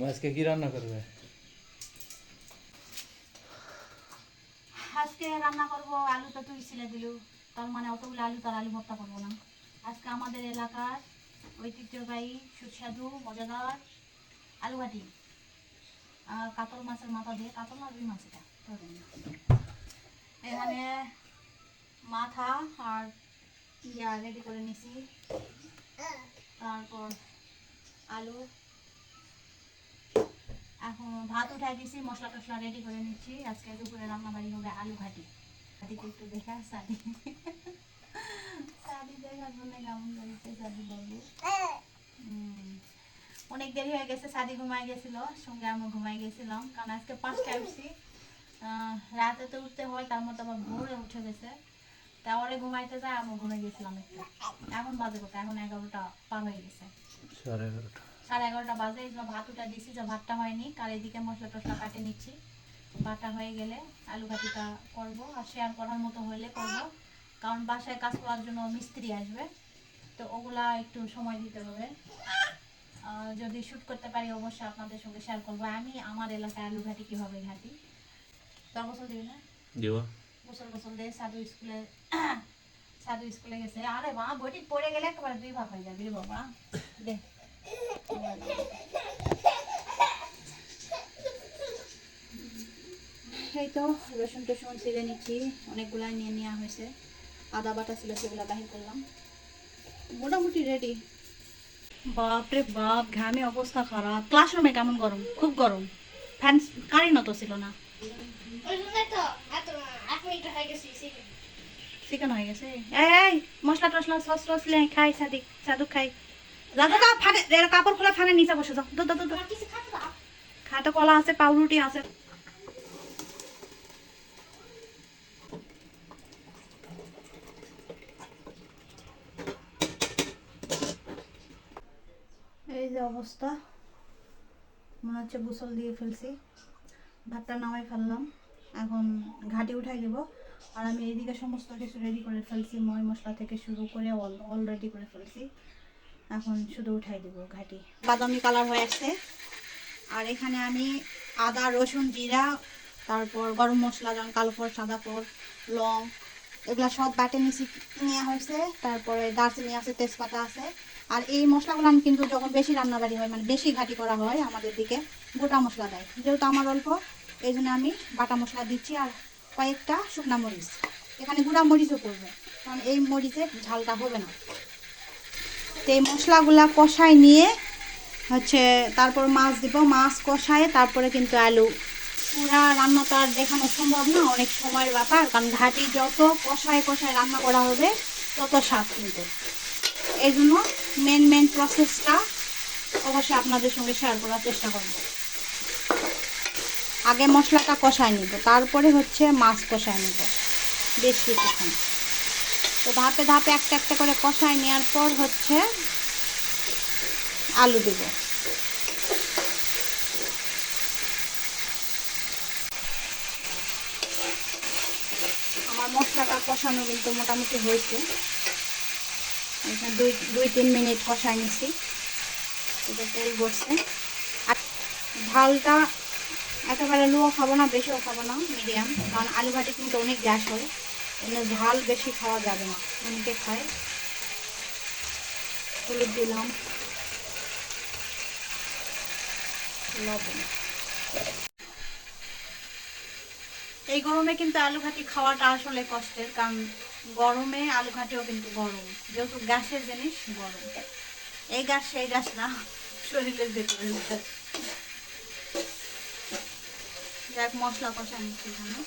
আম্মা আজকে কি রান্না করবে? আজকে রান্না করব আলু তো তুই ছিলে দিলু। তার মানে অতগুলো আলু তার আলু ভর্তা করব না। আজকে আমাদের এলাকার ঐতিহ্যবাহী সুস্বাদু, মজাদার আলু ঘাটি আর কাতল মাছের মাথা দিয়ে কাতল আর রুই মাছ এটা। এখানে মাথা আর ইয়া রেডি করে নিছি। তারপর আলু। এখন ভাত উঠাই দিছি, মশলা টশলা রেডি করে নিচ্ছি। আজকে দুপুরে রান্না বাড়ি হবে আলু ঘাটি ঘাটিকে একটু দেখা সাদি সাদি দেখার জন্য কেমন করেছে সাদি বলব অনেক দেরি হয়ে গেছে সাদি ঘুমাই গেছিল, সঙ্গে আমি ঘুমাই গেছিলাম। কারণ আজকে পাঁচটায় উঠছি। রাতে তো উঠতে হয়, তার মধ্যে আবার ভোরে উঠে গেছে। তারপরে ঘুমাইতে যায় আমি ঘুমে গেছিলাম একটু। এখন বাজে কত এখন এগারোটা পার হয়ে গেছে। সাড়ে এগারোটা। সাড়ে এগারোটা বাজে এই ভাত উঠা দিছি যে ভাতটা হয়নি। কার এদিকে মশলা টসলা কাটে নিচ্ছি। ভাতটা হয়ে গেলে আলু ভাতিটা করব আর শেয়ার করার মতো হলে করব। কারণ বাসায় কাজ করার জন্য মিস্ত্রি আসবে তো ওগুলা একটু সময় দিতে হবে। আর যদি শ্যুট করতে পারি অবশ্যই আপনাদের সঙ্গে শেয়ার করব। আমি আমার এলাকায় আলু ঘাটি কীভাবে ঘাটি তোর গোসল দিবি না? গোসল গোসল দিয়ে সাধু স্কুলে সাধু স্কুলে গেছে। আরে মা বইটি পড়ে গেলে একেবারে দুই ভাগ হয়ে যাবি বাবা। দে। এই তো রসুন টসুন ছিলে নিচ্ছি। অনেকগুলাই নিয়ে নেওয়া হয়েছে। আদা বাটা ছিল সেগুলো বাহির করলাম। মোটামুটি রেডি বাপরে বাপ ঘামে অবস্থা খারাপ। ক্লাসরুমে কেমন গরম? খুব গরম। ফ্যান কারেন্ট তো ছিল না। চিকেন হয়ে গেছে এই মশলা টসলা সস টস খাই সাদিক সাদুক খাই। কাপড় খুলে ফানে নিচে বসে, যাও। দো কলা আছে, পাউরুটি আছে। এই যে অবস্থা। মনে হচ্ছে গোসল দিয়ে ফেলছি। ভাতটা নামাই ফেললাম। এখন ঘাটি উঠাই দেব। আর আমি এইদিকে সমস্ত কিছু রেডি করে ফেলছি, ময় মশলা থেকে শুরু করে অল অল রেডি করে ফেলছি। এখন শুধু উঠাই দেব ঘাটি। বাদামি কালার হয়ে আসছে। আর এখানে আমি আদা, রসুন, জিরা, তারপর গরম মশলা, যেমন কালো ফল, সাদা ফল, লং, এগুলো সব বাটে নিচে নেওয়া হয়েছে। তারপরে দারচিনি আছে, তেজপাতা আছে। আর এই মশলাগুলো আমি কিন্তু যখন বেশি রান্নাবাড়ি হয় মানে বেশি ঘাটি করা হয় আমাদের দিকে, গোটা মশলা দেয়। যেহেতু আমার অল্প, এই জন্য আমি বাটা মশলা দিচ্ছি আর কয়েকটা শুকনা মরিচ। এখানে গুঁড়া মরিচও করবে, কারণ এই মরিচের ঝালটা হবে না। তো এই মশলাগুলা কষায় নিয়ে হচ্ছে তারপর মাছ দিব, মাছ কষায় তারপরে কিন্তু আলু। পুরা রান্না তো আর দেখানো সম্ভব না, অনেক সময়ের ব্যাপার, কারণ ঘাটি যত কষায় কষায় রান্না করা হবে, তত স্বাদ কিন্তু। এই জন্য মেন মেন প্রসেসটা অবশ্যই আপনাদের সঙ্গে শেয়ার করার চেষ্টা করব। আগে মশলাটা কষায় নিব, তারপরে হচ্ছে মাছ কষায় নিব, বেশ কিছুক্ষণ। তো ধাপে ধাপে একটা একটা করে কষায় নেওয়ার পর হচ্ছে আলু দেব। আমার মশলাটা কষানো কিন্তু মোটামুটি হয়েছে। দুই দুই, তিন মিনিট কষাই নিছি। এটা তেল বসছে আর ঝালটা একেবারে লো খাব না, বেশিও খাব না, মিডিয়াম। কারণ আলু ভাটি কিন্তু অনেক গ্যাস হয়। এখানে ঝাল বেশি খাওয়া যাবে না। অনেকে খায় হলুদ দিলাম। এই গরমে কিন্তু আলু ঘাটি খাওয়াটা আসলে কষ্টের, কারণ গরমে আলু ঘাটিও কিন্তু গরম। যেহেতু গ্যাসের জিনিস, গরম। এই গ্যাস, সেই গ্যাস না, শরীরের ভেতরে। যাক, মশলা কষা নিচ্ছি এখানে।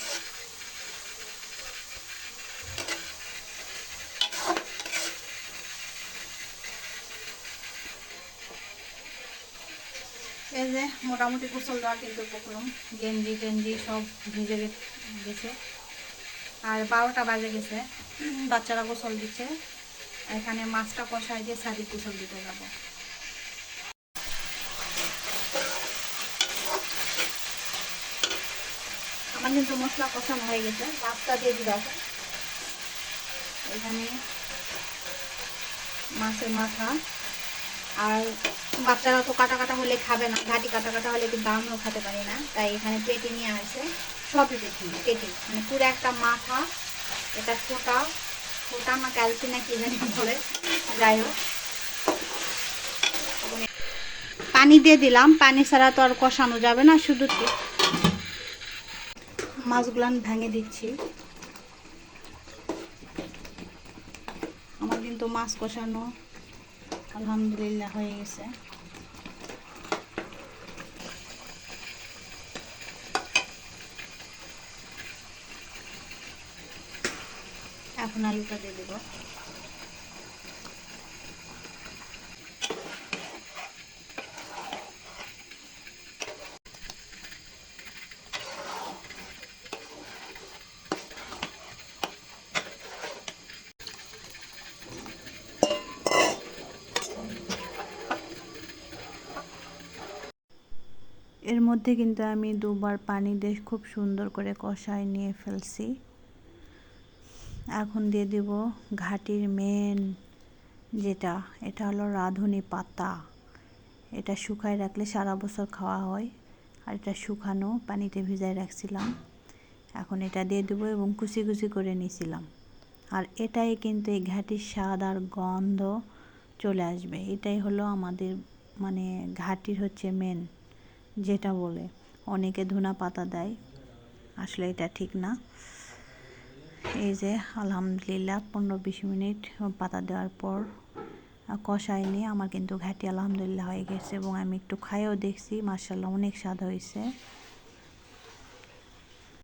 এই যে মোটামুটি গোসল দেওয়া কিন্তু পকলাম গেঞ্জি টেঞ্জি সব ভিজে গেছে। আর বারোটা বাজে গেছে। বাচ্চারা গোসল দিচ্ছে। এখানে মাছটা কষাই দিয়ে সাদি গোসল দিতে যাব। আমার কিন্তু মশলা কষানো হয়ে গেছে। মাছটা দিয়ে দিতে হবে এখানে মাছের মাথা। আর বাচ্চারা তো কাটা কাটা হলে খাবে না ঘাটি কাটা কাটা হলে কিন্তু আমিও খেতে পারি না তাই এখানে পেটি নিয়ে আসে। সবই পেটি পেটি মানে পুরো একটা মাথা এটা ছোটা ছোটা না ক্যালসি না কি জানি বলে যাই হোক। পানি দিয়ে দিলাম পানি ছাড়া তো আর কষানো যাবে না শুধু মাছগুলো আমি ভেঙে দিচ্ছি। আমার কিন্তু মাছ কষানো আলহামদুলিল্লাহ হয়ে গেছে। এখন আলুটা দিয়ে দেবো। এর মধ্যে কিন্তু আমি দুবার পানি দিয়ে খুব সুন্দর করে কষায় নিয়ে ফেলছি। এখন দিয়ে দেব ঘাটির মেন যেটা, এটা হলো রাঁধুনি পাতা। এটা শুকায় রাখলে সারা বছর খাওয়া হয়। আর এটা শুকানো পানিতে ভিজায় রাখছিলাম। এখন এটা দিয়ে দেবো এবং কুচি কুচি করে নিয়েছিলাম আর এটাই কিন্তু এই ঘাটির স্বাদ আর গন্ধ চলে আসবে। এটাই হলো আমাদের মানে ঘাটির হচ্ছে মেন যেটা বলে, অনেকে ধুনা পাতা দেয়, আসলে এটা ঠিক না। এই যে, আলহামদুলিল্লাহ পনেরো বিশ মিনিট পাতা দেওয়ার পর কষাই নিয়ে আমার কিন্তু ঘাটি আলহামদুলিল্লাহ হয়ে গেছে এবং আমি একটু খাইও দেখছি মার্শাল্লাহ অনেক স্বাদ হয়েছে।